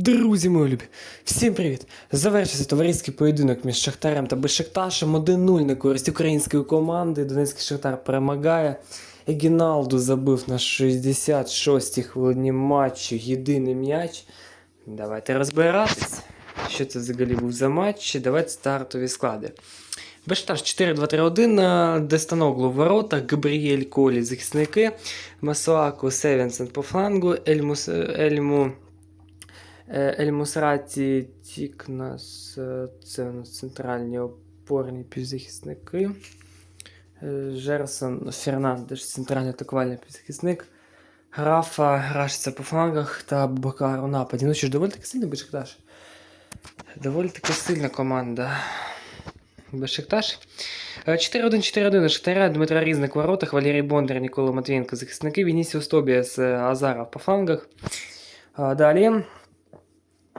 Друзі мої любі, всім привіт! Завершився товариський поєдинок між Шахтарем та Бешикташем 1-0 на користь української команди. Донецький Шахтар перемагає. Егіналду забив на 66-й хвилині матчу єдиний м'яч. Давайте розбиратись. Що це взагалі був за матч? Давайте стартові склади. Бешташ 4-2-3-1, Дестаноглу в воротах, Габріель Колі захисники, Масуаку Севенсен по флангу, Ельмус, Ельму Е, Ель Мусраті Тікнас, е, це у нас центральні опорні півзахисники. Е, Жерсон Фернандеш, центральний атакувальний півзахисник. Рафа грашиться по флангах та Бакар у нападі. Ну що ж, доволі таки сильний Бешикташ. Доволі таки сильна команда. Бешикташ. Е, 4-1-4-1 Шахтаря, Дмитро Різник воротах, Валерій Бондар, Нікола Матвієнко захисники, Вінісіус Тобіас, е, Азаров по флангах. Далі.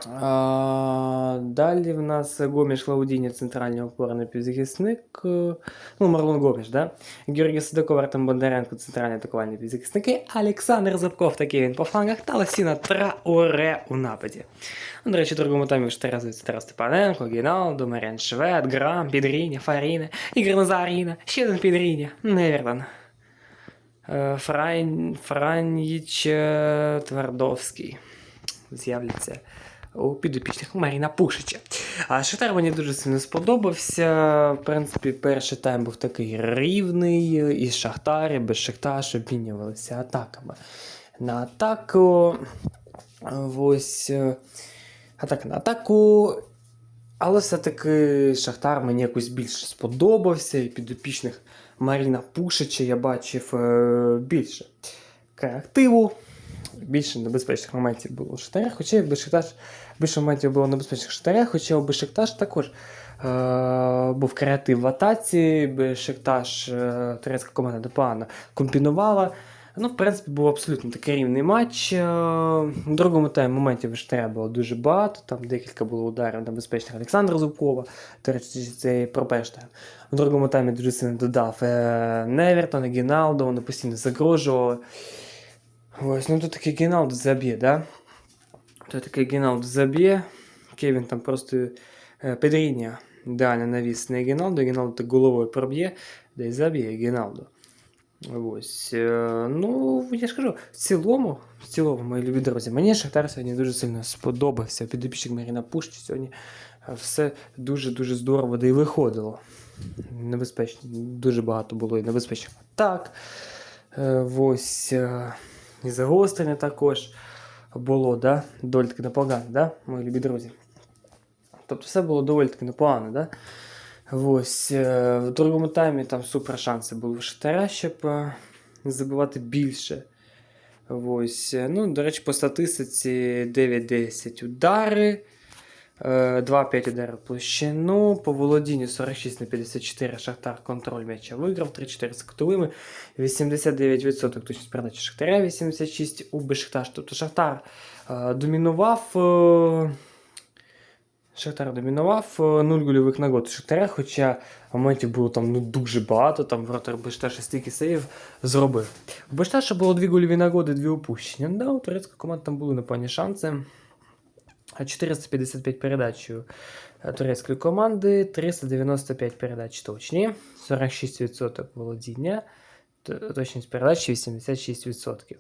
А, далі в нас Гоміш Лаудіні, центральний опорний півзахисник. Ну, Марлон Гоміш, да? Георгій Судаков, Артем Бондаренко, центральні атакувальні півзахисники. Олександр Забков, такий він по флангах, та Ласіна Трауре у нападі. До речі, другому таймі вже разується Тарас Степаненко, Гіналдо, Маріан Швед, Грам, Підріня, Фаріна, Ігор Назаріна, ще один Підріня, Неверлан. Е, Франь, е, Твардовський з'являться у підопічних Маріна Пушича. А Шахтар мені дуже сильно сподобався. В принципі, перший тайм був такий рівний, і Шахтар, і без Шахташ обмінювалися атаками. На атаку. Ось. е, Атака на атаку. Але все-таки Шахтар мені якось більше сподобався, і підопічних Маріна Пушича я бачив е, більше креативу, більше небезпечних моментів було у Шахтаря, хоча і Бешикташ більше моментів було небезпечних Шахтаря, хоча у Бешикташ також е, був креатив в атаці, Бешикташ, е, турецька команда непогано комбінувала. Ну, в принципі, був абсолютно такий рівний матч. Е, У другому таймі моментів у Шахтаря було дуже багато, там декілька було ударів небезпечних Олександра Зубкова, до речі, це про перший. У другому таймі дуже сильно додав е, Невертон, Гіналдо, вони постійно загрожували. Ось, ну тут такий Гіналдо заб'є, да? Тут такий Гіналдо заб'є. Кевін там просто е, Педріння ідеально навіс на Гіналдо, Гіналдо так головою проб'є, да й заб'є Гіналдо. Ось, е, ну, я ж кажу, в цілому, в цілому, мої любі друзі, мені Шахтар сьогодні дуже сильно сподобався. Підопічник Маріна Пушч сьогодні е, все дуже-дуже здорово да й виходило. Небезпечно, дуже багато було і небезпечних атак. Е, Ось і загострення також було, да? доволі таки непогано, да? мої любі друзі. Тобто все було доволі таки непогано, да? Ось, е, в другому таймі там супер шанси були в Шахтаря, щоб е, забивати більше. Ось, е, ну, до речі, по статистиці 9-10 удари, 2-5 ударів площину, по володінню 46 на 54 Шахтар контроль м'яча виграв, 3-4 з кутовими, 89% точність передачі Шахтаря, 86 у Бешикташ. Тобто Шахтар е, домінував. Е, Шахтар домінував, е, нуль гольових нагод Шахтаря, хоча моментів було там ну, дуже багато, там вратар Бешташа стільки сейв зробив. У Бешташа було дві гольові нагоди, дві опущення. Да, у турецької команди там були непогані шанси. А 455 передач у е, турецької команди, 395 передач точні, 46% володіння, точність передач 86%.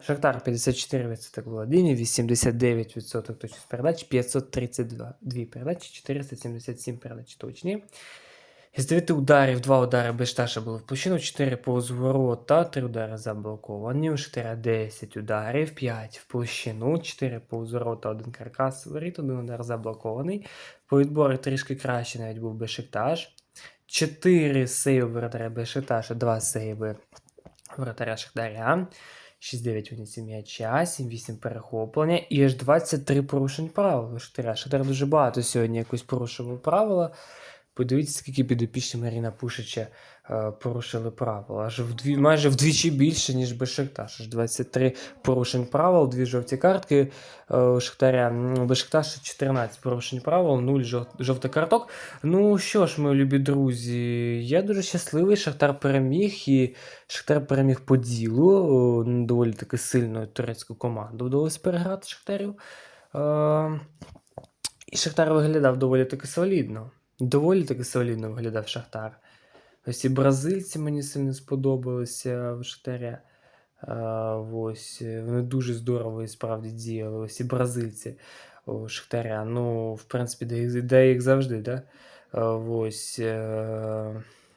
Шахтар 54% володіння, 89% точність передач, 532 передачі, 477 передач точні. Із 9 ударів, 2 удари Бешташа було в площину, 4 повз ворота, 3 удари заблоковані, у Шахтаря 10 ударів, 5 в площину, 4 повз ворота, 1 каркас воріт, 1 удар заблокований. По відбору трішки краще навіть був Бешикташ. 4 сейви воротаря Бешикташа, 2 сейви воротаря Шахтаря. 6-9 виніс м'яча, 7-8 перехоплення і аж 23 порушень правил. Шахтаря. Шахтар дуже багато сьогодні якось порушував правила. Подивіться, скільки підопічні Маріна Пушича е, порушили правила. Аж вдві, майже вдвічі більше, ніж Бешикташ. Аж 23 порушень правил, дві жовті картки е, Шахтаря. Бешикташа 14 порушень правил, 0 жов, жовтих карток. Ну що ж, мої любі друзі, я дуже щасливий. Шахтар переміг і Шахтар переміг по ділу. О, Доволі таки сильну турецьку команду вдалося переграти Шахтарю. Е, і Шахтар виглядав доволі таки солідно. Доволі таки солідно виглядав Шахтар. Ось і бразильці мені сильно сподобалися в Шахтаря. Е, ось, е, вони дуже здорово і справді діяли. Ось і бразильці у Шахтаря. Ну, в принципі, де їх, завжди, да? Е, ось.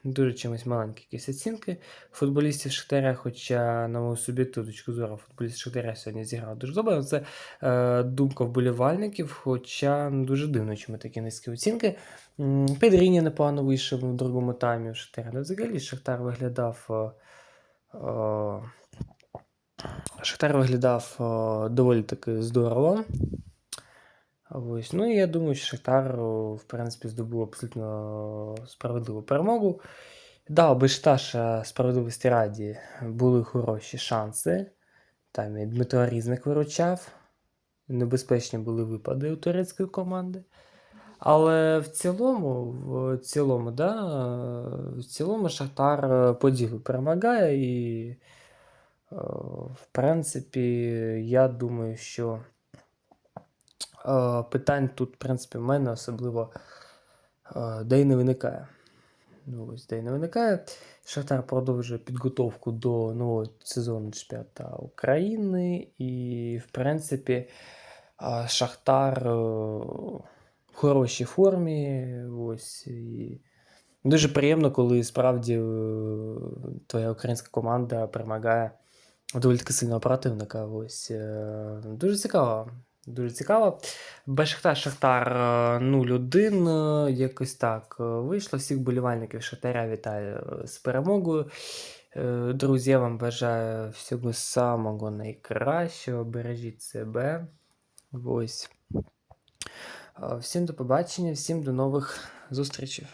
Дуже чимось маленькі якісь оцінки футболістів Шахтаря, хоча, на мою суб'єктивну точку зору, футболіст Шахтаря сьогодні зіграв дуже добре. Це е, думка вболівальників, хоча ну, дуже дивно, чому такі низькі оцінки. М, Педріні непогано вийшов в другому таймі в Шахтаря. Ну, взагалі Шахтар виглядав. Е, е, Шахтар виглядав е, доволі таки здорово. Ось. Ну і я думаю, що Шахтар, в принципі, здобув абсолютно справедливу перемогу. Да, Бешташа справедливості раді були хороші шанси. Там і Дмитро Різник виручав. Небезпечні були випади у турецької команди. Але в цілому, в цілому, да, в цілому Шахтар е, по перемагає і, е, в принципі, я думаю, що питань тут, в принципі, в мене особливо е, де й не виникає. Ну, ось де й не виникає. Шахтар продовжує підготовку до нового сезону чемпіоната України. І, в принципі, Шахтар е, в хорошій формі. Ось, і дуже приємно, коли справді е, твоя українська команда перемагає доволі таки сильного противника. Ось, е, дуже цікаво. Дуже цікаво. Бешахтар Шахтар е, 0-1. е, Якось так е, вийшло. Всіх болівальників Шахтаря вітаю е, з перемогою. Е, Друзі, я вам бажаю всього самого найкращого. Бережіть себе. Ось. Е, Всім до побачення, всім до нових зустрічей.